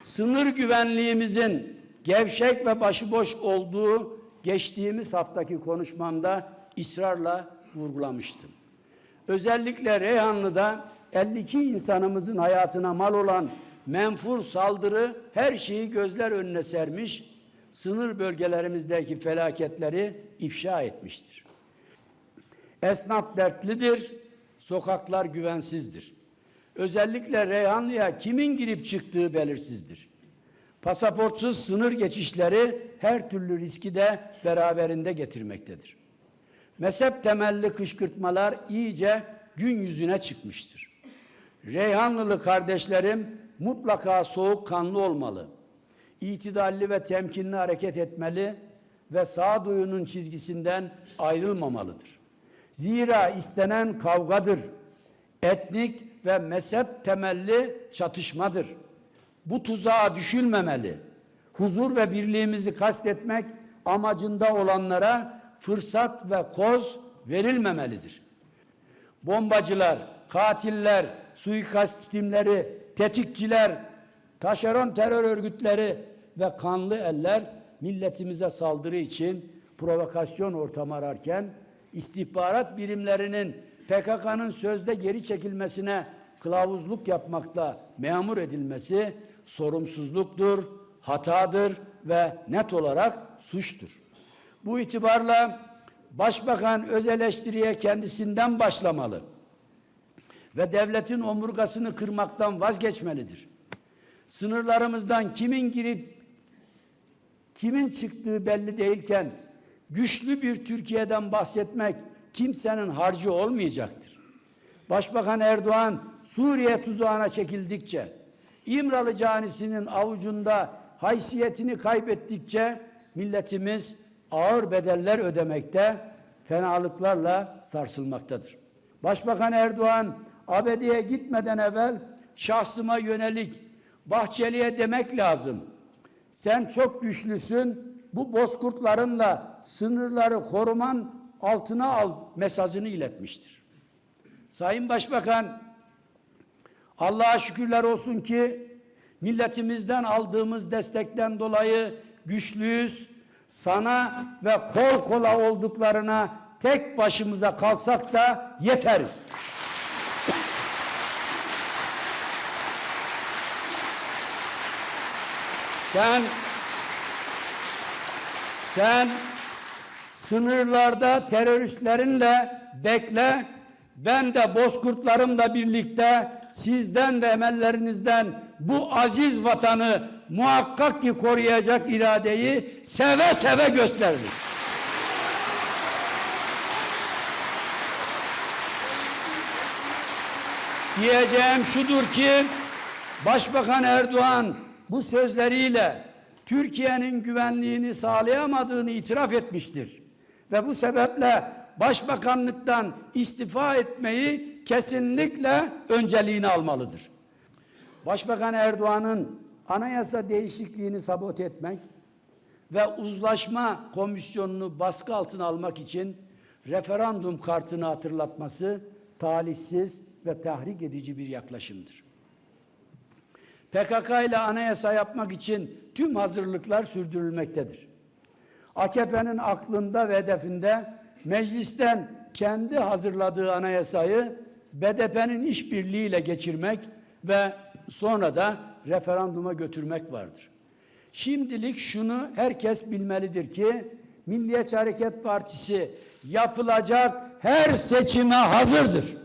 Sınır güvenliğimizin gevşek ve başıboş olduğu geçtiğimiz haftaki konuşmamda ısrarla vurgulamıştım. Özellikle Reyhanlı'da 52 insanımızın hayatına mal olan menfur saldırı her şeyi gözler önüne sermiş, sınır bölgelerimizdeki felaketleri ifşa etmiştir. Esnaf dertlidir, sokaklar güvensizdir. Özellikle Reyhanlı'ya kimin girip çıktığı belirsizdir. Pasaportsuz sınır geçişleri her türlü riski de beraberinde getirmektedir. Mezhep temelli kışkırtmalar iyice gün yüzüne çıkmıştır. Reyhanlılı kardeşlerim mutlaka soğukkanlı olmalı. İtidalli ve temkinli hareket etmeli ve sağduyunun çizgisinden ayrılmamalıdır. Zira istenen kavgadır. Etnik ve mezhep temelli çatışmadır. Bu tuzağa düşülmemeli. Huzur ve birliğimizi kastetmek amacında olanlara fırsat ve koz verilmemelidir. Bombacılar, katiller, suikast timleri, tetikçiler, taşeron terör örgütleri ve kanlı eller milletimize saldırı için provokasyon ortamı ararken istihbarat birimlerinin PKK'nın sözde geri çekilmesine kılavuzluk yapmakla memur edilmesi sorumsuzluktur, hatadır ve net olarak suçtur. Bu itibarla Başbakan öz eleştiriye kendisinden başlamalı ve devletin omurgasını kırmaktan vazgeçmelidir. Sınırlarımızdan kimin girip kimin çıktığı belli değilken güçlü bir Türkiye'den bahsetmek kimsenin harcı olmayacaktır. Başbakan Erdoğan Suriye tuzağına çekildikçe, İmralı canisinin avucunda haysiyetini kaybettikçe milletimiz ağır bedeller ödemekte, fenalıklarla sarsılmaktadır. Başbakan Erdoğan ABD'ye gitmeden evvel şahsıma yönelik Bahçeli'ye demek lazım. Sen çok güçlüsün, bu bozkurtlarınla sınırları koruman altına al mesajını iletmiştir. Sayın Başbakan, Allah'a şükürler olsun ki milletimizden aldığımız destekten dolayı güçlüyüz. Sana ve kol kola olduklarına tek başımıza kalsak da yeteriz. Sen sen sınırlarda teröristlerinle bekle. Ben de bozkurtlarımla birlikte sizden ve emellerinizden bu aziz vatanı muhakkak ki koruyacak iradeyi seve seve gösteririz. Diyeceğim şudur ki Başbakan Erdoğan bu sözleriyle Türkiye'nin güvenliğini sağlayamadığını itiraf etmiştir. Ve bu sebeple başbakanlıktan istifa etmeyi kesinlikle önceliğini almalıdır. Başbakan Erdoğan'ın anayasa değişikliğini sabote etmek ve uzlaşma komisyonunu baskı altına almak için referandum kartını hatırlatması talihsiz ve tahrik edici bir yaklaşımdır. PKK ile anayasa yapmak için tüm hazırlıklar sürdürülmektedir. AKP'nin aklında ve hedefinde meclisten kendi hazırladığı anayasayı BDP'nin işbirliğiyle geçirmek ve sonra da referanduma götürmek vardır. Şimdilik şunu herkes bilmelidir ki Milliyetçi Hareket Partisi yapılacak her seçime hazırdır.